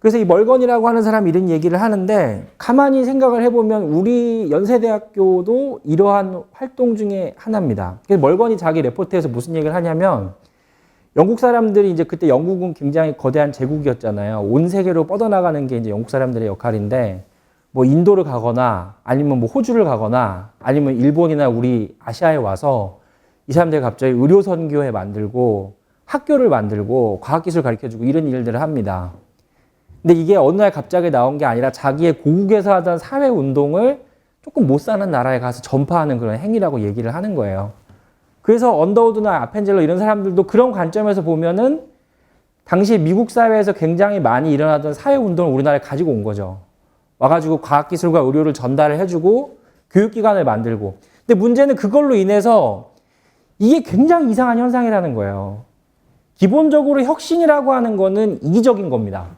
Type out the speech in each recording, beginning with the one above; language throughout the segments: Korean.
그래서 이 멀건이라고 하는 사람이 이런 얘기를 하는데 가만히 생각을 해보면 우리 연세대학교도 이러한 활동 중에 하나입니다. 멀건이 자기 레포트에서 무슨 얘기를 하냐면 영국 사람들이 이제 그때 영국은 굉장히 거대한 제국이었잖아요. 온 세계로 뻗어나가는 게 이제 영국 사람들의 역할인데 뭐 인도를 가거나 아니면 뭐 호주를 가거나 아니면 일본이나 우리 아시아에 와서 이 사람들이 갑자기 의료 선교회 만들고 학교를 만들고 과학기술 가르쳐주고 이런 일들을 합니다. 근데 이게 어느 날 갑자기 나온 게 아니라 자기의 고국에서 하던 사회 운동을 조금 못 사는 나라에 가서 전파하는 그런 행위라고 얘기를 하는 거예요. 그래서 언더우드나 아펜젤러 이런 사람들도 그런 관점에서 보면은 당시 미국 사회에서 굉장히 많이 일어나던 사회 운동을 우리나라에 가지고 온 거죠. 와가지고 과학기술과 의료를 전달을 해주고 교육기관을 만들고. 근데 문제는 그걸로 인해서 이게 굉장히 이상한 현상이라는 거예요. 기본적으로 혁신이라고 하는 거는 이기적인 겁니다.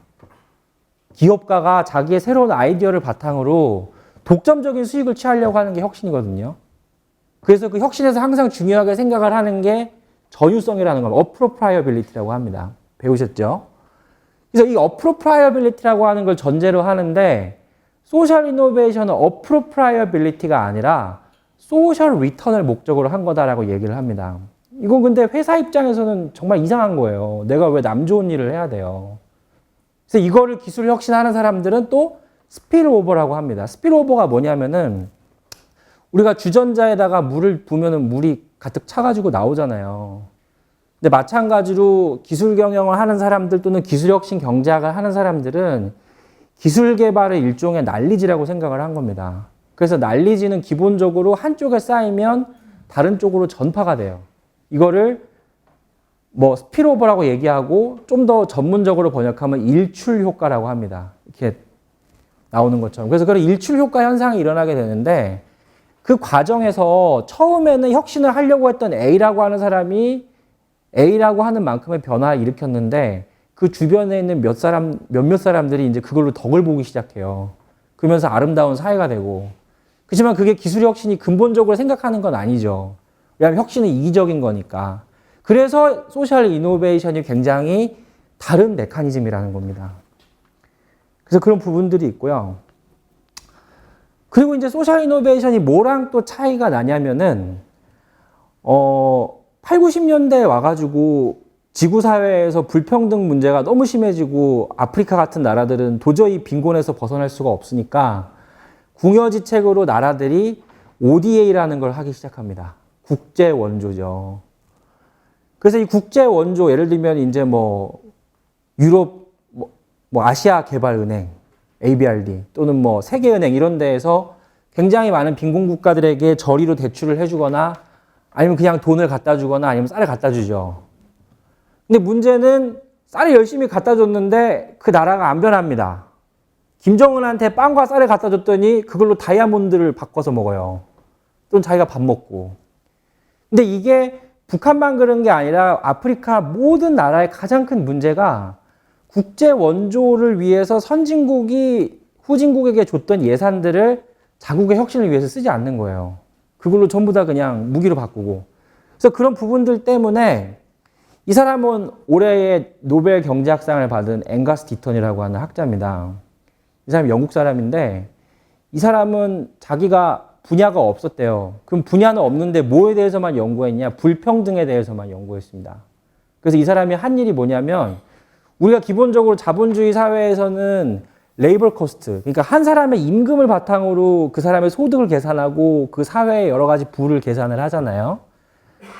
기업가가 자기의 새로운 아이디어를 바탕으로 독점적인 수익을 취하려고 하는 게 혁신이거든요. 그래서 그 혁신에서 항상 중요하게 생각을 하는 게 전유성이라는 겁니다. 어프로프라이어빌리티라고 합니다. 배우셨죠? 그래서 이 어프로프라이어빌리티라고 하는 걸 전제로 하는데 소셜 이노베이션은 어프로프라이어빌리티가 아니라 소셜 리턴을 목적으로 한 거다라고 얘기를 합니다. 이건 근데 회사 입장에서는 정말 이상한 거예요. 내가 왜 남 좋은 일을 해야 돼요? 그래서 이거를 기술 혁신하는 사람들은 또 스피ル오버라고 합니다. 스피ル오버가 뭐냐면은 우리가 주전자에다가 물을 부면은 물이 가득 차가지고 나오잖아요. 근데 마찬가지로 기술 경영을 하는 사람들 또는 기술 혁신 경제학을 하는 사람들은 기술 개발의 일종의 난리지라고 생각을 한 겁니다. 그래서 난리지는 기본적으로 한쪽에 쌓이면 다른 쪽으로 전파가 돼요. 이거를 뭐 스피로버라고 얘기하고 좀 더 전문적으로 번역하면 일출 효과라고 합니다. 이렇게 나오는 것처럼. 그래서 그런 일출 효과 현상이 일어나게 되는데 그 과정에서 처음에는 혁신을 하려고 했던 A라고 하는 사람이 A라고 하는 만큼의 변화를 일으켰는데 그 주변에 있는 몇 사람, 몇몇 사람들이 이제 그걸로 덕을 보기 시작해요. 그러면서 아름다운 사회가 되고. 그렇지만 그게 기술 혁신이 근본적으로 생각하는 건 아니죠. 왜냐하면 혁신은 이기적인 거니까. 그래서 소셜 이노베이션이 굉장히 다른 메커니즘이라는 겁니다. 그래서 그런 부분들이 있고요. 그리고 이제 소셜 이노베이션이 뭐랑 또 차이가 나냐면은, 어, 8, 90년대에 와가지고 지구사회에서 불평등 문제가 너무 심해지고 아프리카 같은 나라들은 도저히 빈곤에서 벗어날 수가 없으니까 궁여지책으로 나라들이 ODA라는 걸 하기 시작합니다. 국제 원조죠. 그래서 이 국제 원조 예를 들면 이제 뭐 유럽 뭐, 뭐 아시아 개발은행 ABRD 또는 뭐 세계은행 이런 데에서 굉장히 많은 빈곤 국가들에게 저리로 대출을 해주거나 아니면 그냥 돈을 갖다 주거나 아니면 쌀을 갖다 주죠. 근데 문제는 쌀을 열심히 갖다 줬는데 그 나라가 안 변합니다. 김정은한테 빵과 쌀을 갖다 줬더니 그걸로 다이아몬드를 바꿔서 먹어요. 또는 자기가 밥 먹고. 근데 이게 북한만 그런 게 아니라 아프리카 모든 나라의 가장 큰 문제가 국제 원조를 위해서 선진국이 후진국에게 줬던 예산들을 자국의 혁신을 위해서 쓰지 않는 거예요. 그걸로 전부 다 그냥 무기로 바꾸고. 그래서 그런 부분들 때문에 이 사람은 올해의 노벨 경제학상을 받은 앵가스 디턴이라고 하는 학자입니다. 이 사람이 영국 사람인데 이 사람은 자기가 분야가 없었대요. 그럼 분야는 없는데 뭐에 대해서만 연구했냐? 불평등에 대해서만 연구했습니다. 그래서 이 사람이 한 일이 뭐냐면 우리가 기본적으로 자본주의 사회에서는 레이버 코스트, 그러니까 한 사람의 임금을 바탕으로 그 사람의 소득을 계산하고 그 사회의 여러 가지 부를 계산을 하잖아요.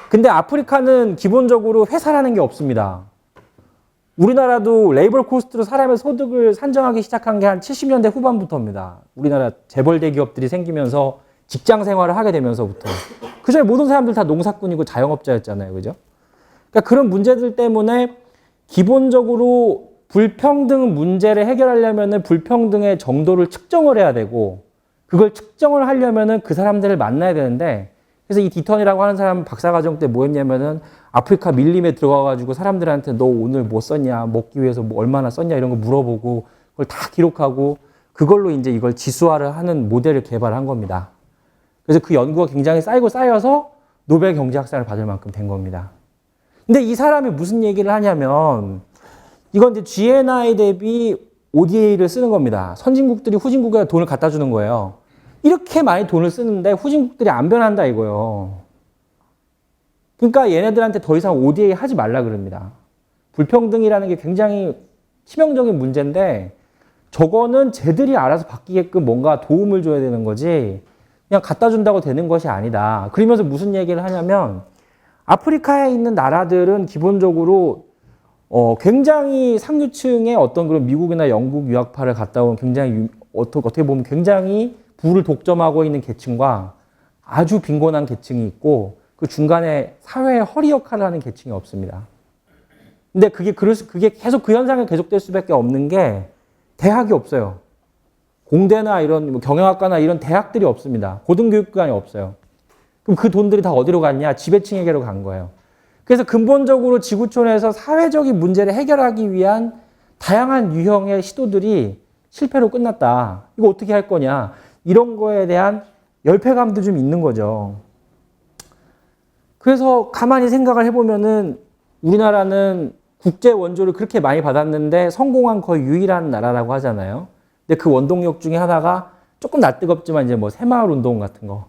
근데 아프리카는 기본적으로 회사라는 게 없습니다. 우리나라도 레이버 코스트로 사람의 소득을 산정하기 시작한 게 한 70년대 후반부터입니다. 우리나라 재벌 대기업들이 생기면서 직장 생활을 하게 되면서부터. 그 전에 모든 사람들 다 농사꾼이고 자영업자였잖아요. 그죠? 그러니까 그런 문제들 때문에 기본적으로 불평등 문제를 해결하려면 불평등의 정도를 측정을 해야 되고 그걸 측정을 하려면은 그 사람들을 만나야 되는데 그래서 이 디턴이라고 하는 사람 박사과정 때 뭐 했냐면은 아프리카 밀림에 들어가가지고 사람들한테 너 오늘 뭐 썼냐, 먹기 위해서 뭐 얼마나 썼냐 이런 거 물어보고 그걸 다 기록하고 그걸로 이제 이걸 지수화를 하는 모델을 개발한 겁니다. 그래서 그 연구가 굉장히 쌓이고 쌓여서 노벨 경제학상을 받을 만큼 된 겁니다. 근데 이 사람이 무슨 얘기를 하냐면 이건 이제 GNI 대비 ODA를 쓰는 겁니다. 선진국들이 후진국에 돈을 갖다 주는 거예요. 이렇게 많이 돈을 쓰는데 후진국들이 안 변한다 이거예요. 그러니까 얘네들한테 더 이상 ODA 하지 말라 그럽니다. 불평등이라는 게 굉장히 치명적인 문제인데 저거는 쟤들이 알아서 바뀌게끔 뭔가 도움을 줘야 되는 거지 그냥 갖다 준다고 되는 것이 아니다. 그러면서 무슨 얘기를 하냐면 아프리카에 있는 나라들은 기본적으로 어, 굉장히 상류층의 어떤 그런 미국이나 영국 유학파를 갔다 온 굉장히 어떻게 보면 굉장히 부를 독점하고 있는 계층과 아주 빈곤한 계층이 있고 그 중간에 사회의 허리 역할을 하는 계층이 없습니다. 근데 그게 그럴 수, 그게 계속 그 현상이 계속될 수밖에 없는 게 대학이 없어요. 공대나 이런 뭐 경영학과나 이런 대학들이 없습니다. 고등교육관이 없어요. 그럼 그 돈들이 다 어디로 갔냐? 지배층에게로 간 거예요. 그래서 근본적으로 지구촌에서 사회적인 문제를 해결하기 위한 다양한 유형의 시도들이 실패로 끝났다. 이거 어떻게 할 거냐? 이런 거에 대한 열패감도 좀 있는 거죠. 그래서 가만히 생각을 해보면은 우리나라는 국제 원조를 그렇게 많이 받았는데 성공한 거의 유일한 나라라고 하잖아요. 근데 그 원동력 중에 하나가 조금 낯뜨겁지만 이제 뭐 새마을 운동 같은 거.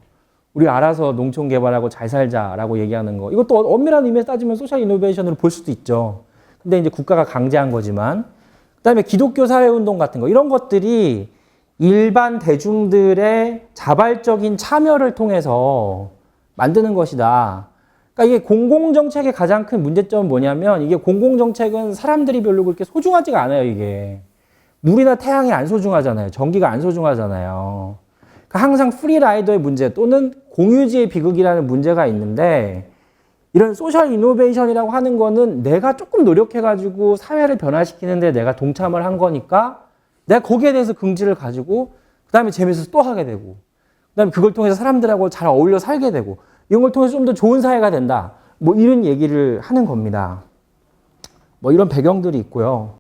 우리 알아서 농촌 개발하고 잘 살자라고 얘기하는 거. 이것도 엄밀한 의미에서 따지면 소셜 이노베이션으로 볼 수도 있죠. 근데 이제 국가가 강제한 거지만. 그다음에 기독교 사회 운동 같은 거. 이런 것들이 일반 대중들의 자발적인 참여를 통해서 만드는 것이다. 그러니까 이게 공공정책의 가장 큰 문제점은 뭐냐면 이게 공공정책은 사람들이 별로 그렇게 소중하지가 않아요, 이게. 물이나 태양이 안 소중하잖아요. 전기가 안 소중하잖아요. 그러니까 항상 프리라이더의 문제 또는 공유지의 비극이라는 문제가 있는데 이런 소셜 이노베이션이라고 하는 거는 내가 조금 노력해가지고 사회를 변화시키는데 내가 동참을 한 거니까 내가 거기에 대해서 긍지를 가지고 그 다음에 재미있어서 또 하게 되고 그 다음에 그걸 통해서 사람들하고 잘 어울려 살게 되고 이런 걸 통해서 좀 더 좋은 사회가 된다. 뭐 이런 얘기를 하는 겁니다. 뭐 이런 배경들이 있고요.